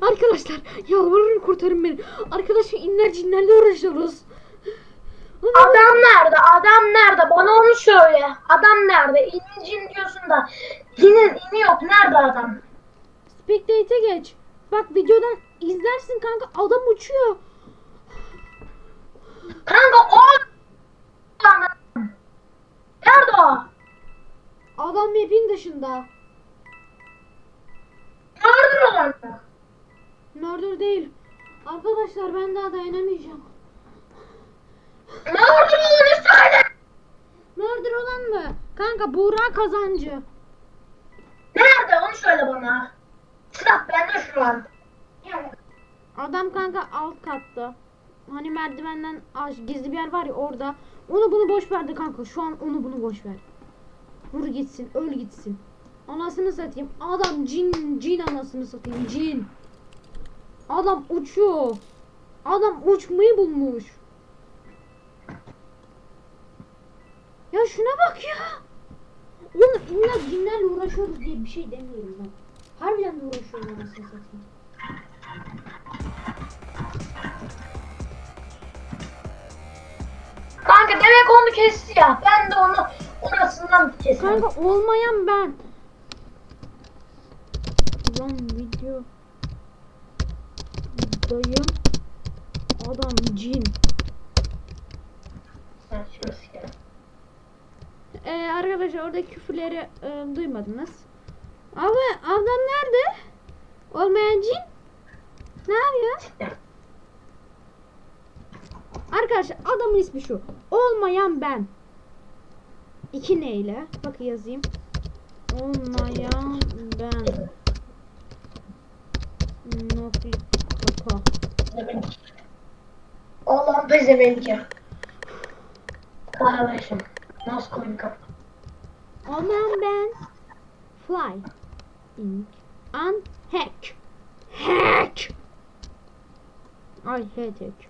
Arkadaşlar yalvarırım kurtarın beni. Arkadaşlar inler cinlerle uğraşıyoruz. Adam nerede? Adam nerede? Bana onu söyle. Adam nerede? İncin diyorsun da. Yine ini yok. Nerede adam? Spectate'e geç. Bak videodan izlersin kanka adam uçuyor. Kanka o. Nerede o? Adam map'in dışında. Gördün olan Murder değil. Arkadaşlar ben daha dayanamayacağım. Nerede olanı söyle. Murder olan mı? Kanka Buğra kazancı. Nerede? Onu söyle bana. Silah bende şu an. Adam kanka alt katta. Hani merdivenden aş gizli bir yer var ya orada. Onu bunu boş verdi kanka. Şu an onu bunu boş ver. Vur gitsin, öl gitsin. Anasını satayım. Adam cin, cin anasını satayım. Cin. Adam uçuyor. Adam uçmayı bulmuş. Ya şuna bak ya. Oğlum illa cinlerle uğraşıyoruz diye bir şey demiyorum ben. Harbiden de uğraşıyoruz anasını satayım. Kanka demek onu kesti ya. Ben de onu orasından keserim. Kanka olmayan ben. Lan video. Dayım. Adam cin. Ee, arkadaşlar orada küfürleri e, duymadınız. Abi adam nerede? Olmayan cin. Ne yapıyor? Arkadaşlar adamın ismi şu. Olmayan ben. İki neyle? Bak yazayım. Olmayan ben. Nofi kaka. Allah'ım pezevenk ya. Kardeşim. Nasıl koyun kapı? Olmayan ben. Fly. Ink. An hack. Hack. I hate hack.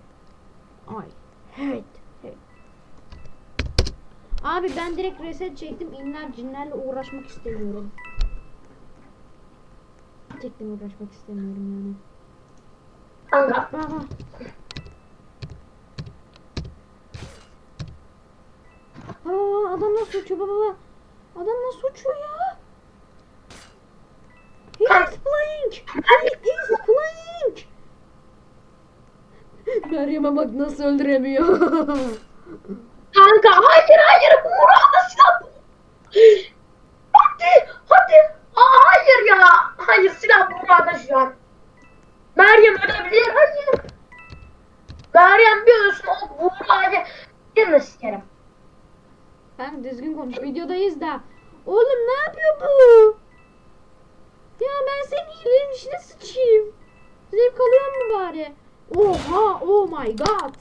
I hate hack. Abi ben direkt reset çektim. İnler cinlerle uğraşmak istemiyorum. Gerçekten uğraşmak istemiyorum yani. Kanka. Aa, adam nasıl uçuyor baba? Adam nasıl uçuyor ya? He is flying! He is flying! Meryem'e bak nasıl öldüremiyor. Kanka hayır hayır. Murat'a silah. Hadi hadi. Aa, hayır ya. Hayır silah Murat'a şu an. Meryem ölebilir. Hayır. Meryem bir ölsün. O Buğra'yı yine sikerim. Sen düzgün konuş. Videodayız da. Oğlum ne yapıyor bu? Ya ben senin iyiliğin içine sıçayım. Zevk alıyor mu bari? Oha, oh my god.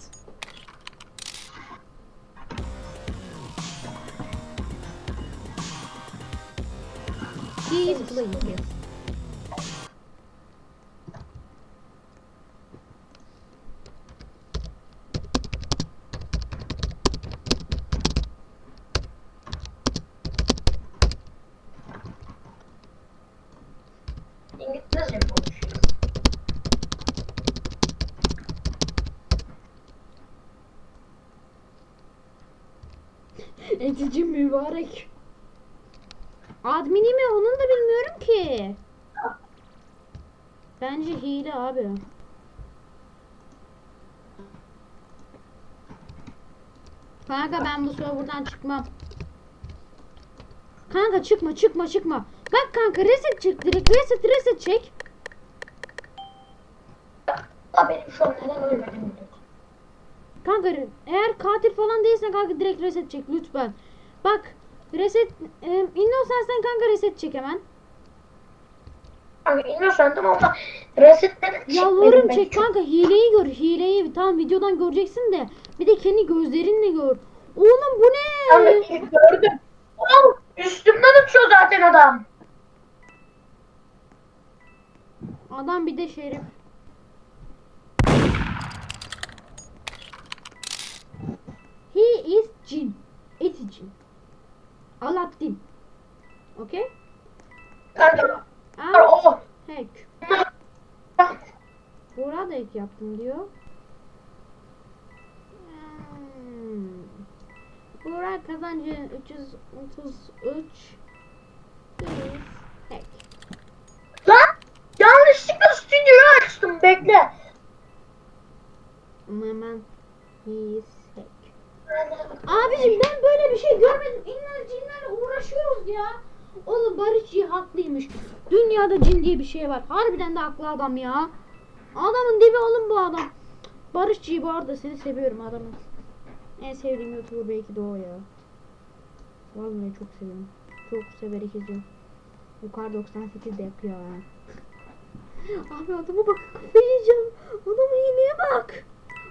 He is Etici mübarek. Admini mi onun da bilmiyorum ki. Bence hile abi. Kanka ben bu serverdan çıkmam. Kanka çıkma çıkma çıkma. Bak kanka reset çek direkt reset reset çek. Ya benim şu an neden ölmedim. Kanka eğer katil falan değilsen kanka direkt reset çek lütfen. Bak reset e, Innocence'den kanka reset çek hemen. Kanka innocent'ım ama resetten Yalvarırım çek kanka hileyi gör hileyi tamam videodan göreceksin de bir de kendi gözlerinle gör. Oğlum bu Kanka ne? ilk gördüm. Oğlum üstümden uçuyor zaten adam. Adam bir de şerif. Hack. Bak, da ek yaptım diyor. Hmm. Burak kazancı 333 is hack. Lan yanlışlıkla stüdyoyu açtım bekle. Ama hemen he is hack. Abicim ben böyle bir şey görmedim. İnler cinlerle uğraşıyoruz ya. Oğlum Barışçı haklıymış. Dünyada cin diye bir şey var. Harbiden de haklı adam ya. Adamın dibi oğlum bu adam. Barışçı bu arada seni seviyorum adamım. En sevdiğim YouTuber belki de o ya. Vallahi çok seviyorum. Çok severek izliyorum. Yukarı 98 de yapıyor ha. Abi adama bak kafayı yiyeceğim. Adamın iğneye bak.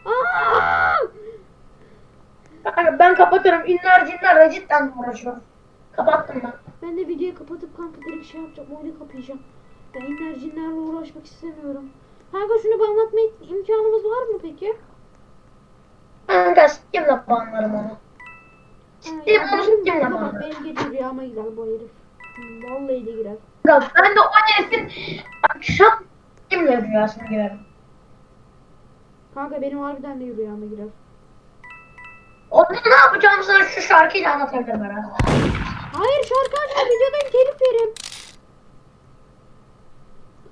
Aa! Kanka ben kapatıyorum. İnler cinlerle cidden uğraşıyorum. Kapattım ben. Ben de videoyu kapatıp kanka direkt şey yapacağım. Oyunu kapayacağım. Ben inler cinlerle uğraşmak istemiyorum. Kanka şunu bir anlatma imkanımız var mı peki? Kanka sikimle banlarım onu. Bunu benim, sikimle banlarım. benim gece rüyama girer bu herif. Vallahi de girer. Kanka ben de o herifin akşam sikimle rüyasına girerim. Kanka benim harbiden de rüyama girer. Onu ne yapacağımı sana şu şarkıyla anlatabilirim herhalde. Hayır şarkı açma videodayım telif yerim.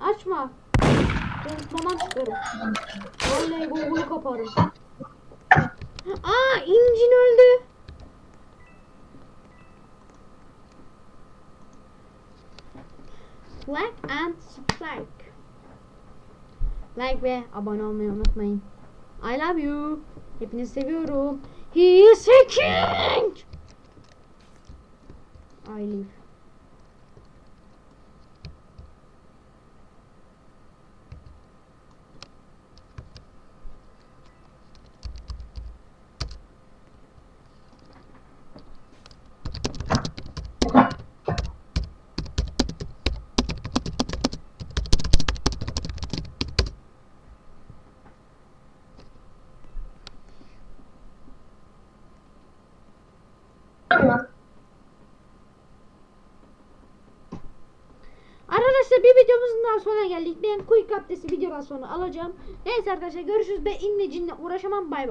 Açma. Konuşmadan çıkarım. Vallahi Google'u kaparım. Aa incin öldü. Like and subscribe. Like ve abone olmayı unutmayın. I love you. Hepinizi seviyorum. He is a king. I live. Tamam. Arkadaşlar daha sonuna geldik. Ben quick update'i videodan sonra alacağım. Neyse arkadaşlar görüşürüz. Ben inle cinle uğraşamam. Bay bay.